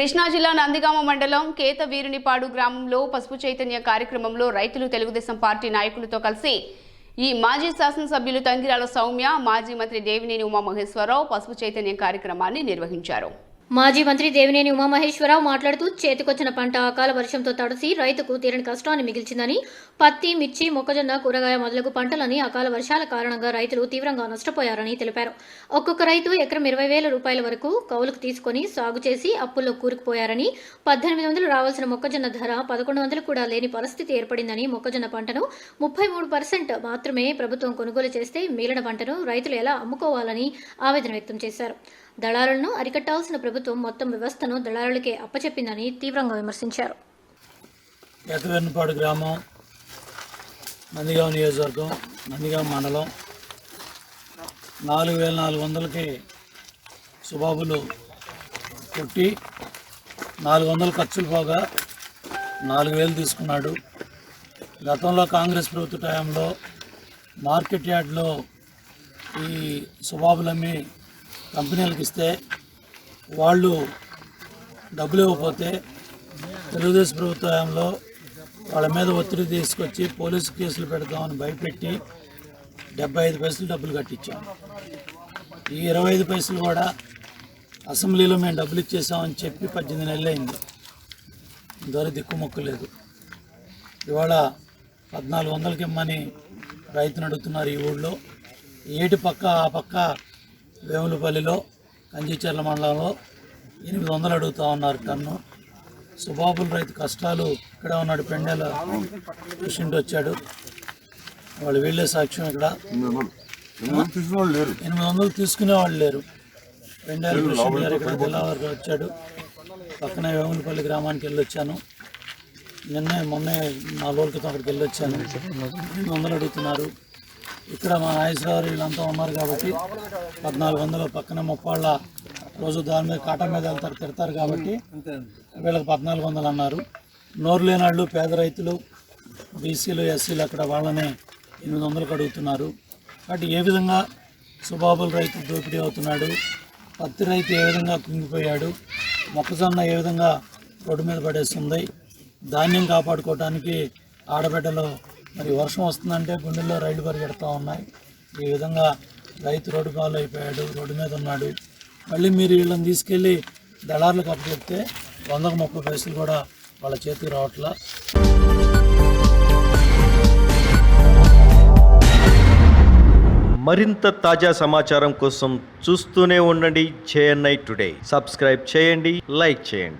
కృష్ణా జిల్లా నందిగామ మండలం కేత వీరునిపాడు గ్రామంలో పసుపు చైతన్య కార్యక్రమంలో రైతులు తెలుగుదేశం పార్టీ నాయకులతో కలిసి ఈ మాజీ శాసనసభ్యులు తంగిరాల సౌమ్య మాజీ మంత్రి దేవినేని ఉమామహేశ్వరరావు పసుపు చైతన్య కార్యక్రమాన్ని నిర్వహించారు. మాజీ మంత్రి దేవినేని ఉమామహేశ్వరరావు మాట్లాడుతూ చేతికొచ్చిన పంట అకాల వర్షంతో తడిసి రైతుకు తీరని కష్టాన్ని మిగిల్చిందని పత్తి మిర్చి మొక్కజొన్న కూరగాయ మొదలగు పంటలని అకాల వర్షాల కారణంగా రైతులు తీవ్రంగా నష్టపోయారని తెలిపారు. ఒక్కొక్క రైతు ఎకరం ఇరవై వేల రూపాయల వరకు కౌలుకు తీసుకొని సాగు చేసి అప్పుల్లో కూరుకుపోయారని పద్దెనిమిది వందలు రావాల్సిన మొక్కజొన్న ధర పదకొండు వందలు కూడా లేని పరిస్థితి ఏర్పడిందని మొక్కజొన్న పంటను ముప్పై మూడు పర్సెంట్ మాత్రమే ప్రభుత్వం కొనుగోలు చేస్తే మిగిలిన పంటను రైతులు ఎలా అమ్ముకోవాలని ఆవేదన వ్యక్తం చేశారు. దళారులను అరికట్టాల్సిన ప్రభుత్వం మొత్తం వ్యవస్థను దళారులకే అప్పచెప్పిందని తీవ్రంగా విమర్శించారు. ఏకవెన్నపాడు గ్రామం నందిగాం నియోజకవర్గం నందిగాం మండలం. నాలుగు వేల నాలుగు వందలకి సుబాబులు కొట్టి నాలుగు వందలు ఖర్చులు పోగా నాలుగు వేలు తీసుకున్నాడు. గతంలో కాంగ్రెస్ ప్రభుత్వ టైంలో మార్కెట్ యార్డ్లో ఈ సుబాబులమ్మి కంపెనీలకు ఇస్తే వాళ్ళు డబ్బులు ఇవ్వకపోతే తెలుగుదేశం ప్రభుత్వంలో వాళ్ళ మీద ఒత్తిడి తీసుకొచ్చి పోలీసు కేసులు పెడతామని భయపెట్టి డెబ్బై ఐదు పైసలు డబ్బులు కట్టించాం. ఈ ఇరవై ఐదు పైసలు కూడా అసెంబ్లీలో మేము డబ్బులు ఇచ్చేసామని చెప్పి పద్దెనిమిది నెలలు అయింది ఇంతవరకు దిక్కుమొక్కలేదు ఇవాళ పద్నాలుగు వందలకి ఇమ్మని రైతును అడుగుతున్నారు ఈ ఊళ్ళో. ఏటి పక్క ఆ పక్క వేములపల్లిలో కంచిచర్ల మండలంలో ఎనిమిది వందలు అడుగుతా ఉన్నారు టన్ను. సుబాబుల్ రైతు కష్టాలు ఇక్కడ ఉన్నాడు పెండెల పేషెంట్ వచ్చాడు. వాళ్ళు వెళ్ళే సాక్ష్యం ఇక్కడ. ఎనిమిది వందలు తీసుకునే వాళ్ళు లేరు. పెండెల పేషెంట్ గారు ఇక్కడ జిల్లా వరకు వచ్చాడు. పక్కనే వేములపల్లి గ్రామానికి వెళ్ళి వచ్చాను నిన్నే మొన్నే నాలుగు రోజుల క్రితం అక్కడికి వెళ్ళి వచ్చాను ఎనిమిది వందలు అడుగుతున్నారు. ఇక్కడ మా నాగేశ్వరరావు వీళ్ళంతా ఉన్నారు కాబట్టి పద్నాలుగు వందలు పక్కన ముప్పాళ్ళ రోజు దాని మీద కాటా మీద వెళ్తారు తిడతారు కాబట్టి వీళ్ళకి పద్నాలుగు వందలు అన్నారు. నోరు లేనాళ్ళు పేద రైతులు బీసీలు ఎస్సీలు అక్కడ వాళ్ళని ఎనిమిది వందలకు అడుగుతున్నారు. కాబట్టి ఏ విధంగా సుబాబుల రైతు దోపిడీ అవుతున్నాడు పత్తి రైతు ఏ విధంగా కుంగిపోయాడు మొక్కజొన్న ఏ విధంగా రోడ్డు మీద పడేస్తుంది ధాన్యం కాపాడుకోవడానికి ఆడబిడ్డలు మరి వర్షం వస్తుందంటే గుండెల్లో రైళ్ళు పరిగెడతా ఉన్నాయి. ఈ విధంగా రైతు రోడ్డు పాలు అయిపోయాడు రోడ్డు మీద ఉన్నాడు. మళ్ళీ మీరు వీళ్ళని తీసుకెళ్ళి దళారులకు అప్పచెప్తే వందకు ముప్పై పైసలు కూడా వాళ్ళ చేతికి రావట్లా. మరింత తాజా సమాచారం కోసం చూస్తూనే ఉండండి జేఎన్ఐ టుడే. సబ్స్క్రైబ్ చేయండి లైక్ చేయండి.